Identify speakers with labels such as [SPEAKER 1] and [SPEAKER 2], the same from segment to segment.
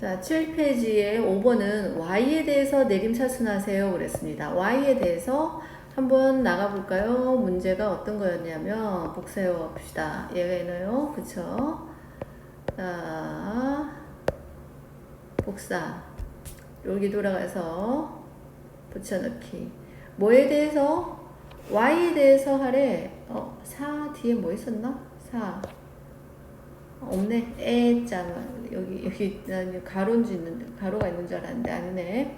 [SPEAKER 1] 자, 7페이지에 5번은 y에 대해서 내림차순하세요 그랬습니다. y에 대해서 한번 나가볼까요? 문제가 어떤 거였냐면 복사해 봅시다. 얘가있나요 그쵸? 자, 복사. 여기 돌아가서 붙여넣기. 뭐에 대해서? y에 대해서 하래. 어, 4 뒤에 뭐 있었나? 4. 없네. 에자 여기 여기 난 가로인 줄 있는데 가로가 있는 줄 알았는데 아니네.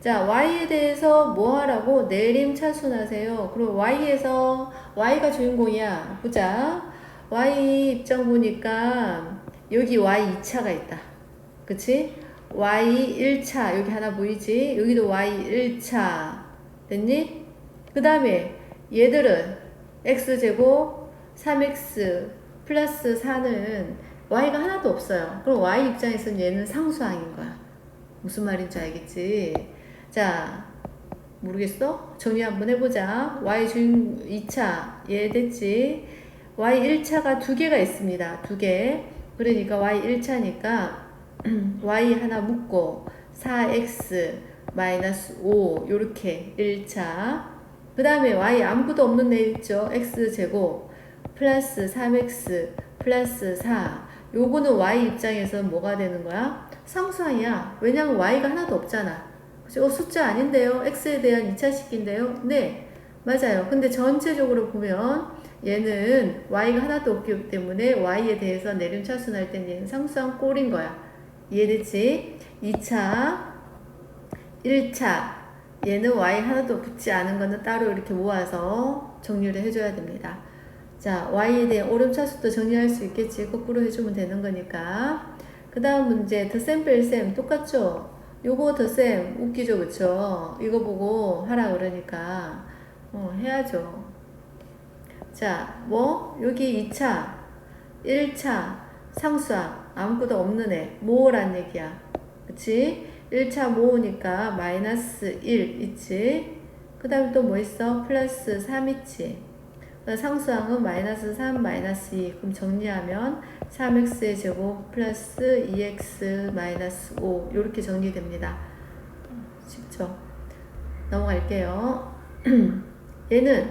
[SPEAKER 1] 자 y에 대해서 뭐 하라고 내림 차순하세요. 그럼 y에서 y가 주인공이야. 보자. y 입장 보니까 여기 y 2차가 있다. 그치? y 1차 여기 하나 보이지? 여기도 y 1차 됐니? 그 다음에 얘들은 x제곱 3x 플러스 4는 y가 하나도 없어요. 그럼 y 입장에서는 얘는 상수항인 거야. 무슨 말인지 알겠지? 자, 모르겠어? 정리 한번 해보자. y 중 2차, 얘 됐지? y 1차가 두 개가 있습니다. 두 개. 그러니까 y 1차니까 y 하나 묶고 4x 마이너스 5 요렇게 1차. 그 다음에 y 아무것도 없는 애 있죠? x 제곱 플러스 3x 플러스 4 요거는 y 입장에서 뭐가 되는 거야? 상수항이야. 왜냐면 y가 하나도 없잖아. 그치? 어, 숫자 아닌데요? x에 대한 2차식인데요? 네, 맞아요. 근데 전체적으로 보면 얘는 y가 하나도 없기 때문에 y에 대해서 내림차순 할 땐 얘는 상수항 꼴인 거야. 이해됐지? 2차, 1차. 얘는 y 하나도 붙지 않은 거는 따로 이렇게 모아서 정리를 해줘야 됩니다. 자, y에 대한 오름차수도 정리할 수 있겠지. 거꾸로 해주면 되는 거니까. 그 다음 문제, 더셈 뺄셈 똑같죠? 요거 더셈 웃기죠, 그쵸? 이거 보고 하라 그러니까 어, 해야죠. 자, 뭐? 여기 2차, 1차, 상수항, 아무것도 없는 애, 모으란 얘기야. 그치? 1차 모으니까 마이너스 1 있지? 그 다음에 또 뭐 있어? 플러스 3 있지? 상수항은 마이너스 3, 마이너스 2. 그럼 정리하면 3x의 제곱 플러스 2x 마이너스 5. 이렇게 정리됩니다. 쉽죠? 넘어갈게요. 얘는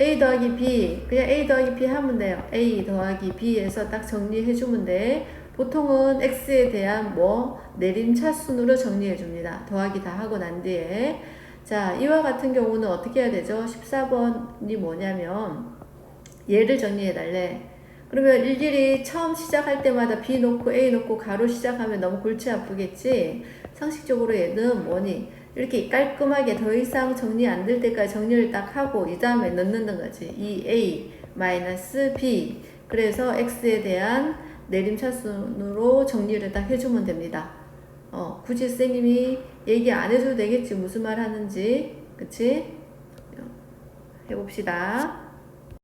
[SPEAKER 1] a 더하기 b. 그냥 a 더하기 b 하면 돼요. a 더하기 b에서 딱 정리해주면 돼. 보통은 x에 대한 뭐 내림 차순으로 정리해 줍니다. 더하기 다 하고 난 뒤에. 자, 이와 같은 경우는 어떻게 해야 되죠? 14번이 뭐냐면 얘를 정리해 달래. 그러면 일일이 처음 시작할 때마다 B 놓고 A 놓고 가로 시작하면 너무 골치 아프겠지? 상식적으로 얘는 뭐니? 이렇게 깔끔하게 더 이상 정리 안 될 때까지 정리를 딱 하고 이 다음에 넣는 거지. 이 A 마이너스 B. 그래서 X에 대한 내림차순으로 정리를 딱 해주면 됩니다. 어, 굳이 선생님이 얘기 안 해줘도 되겠지. 무슨 말 하는지. 그치? 해봅시다.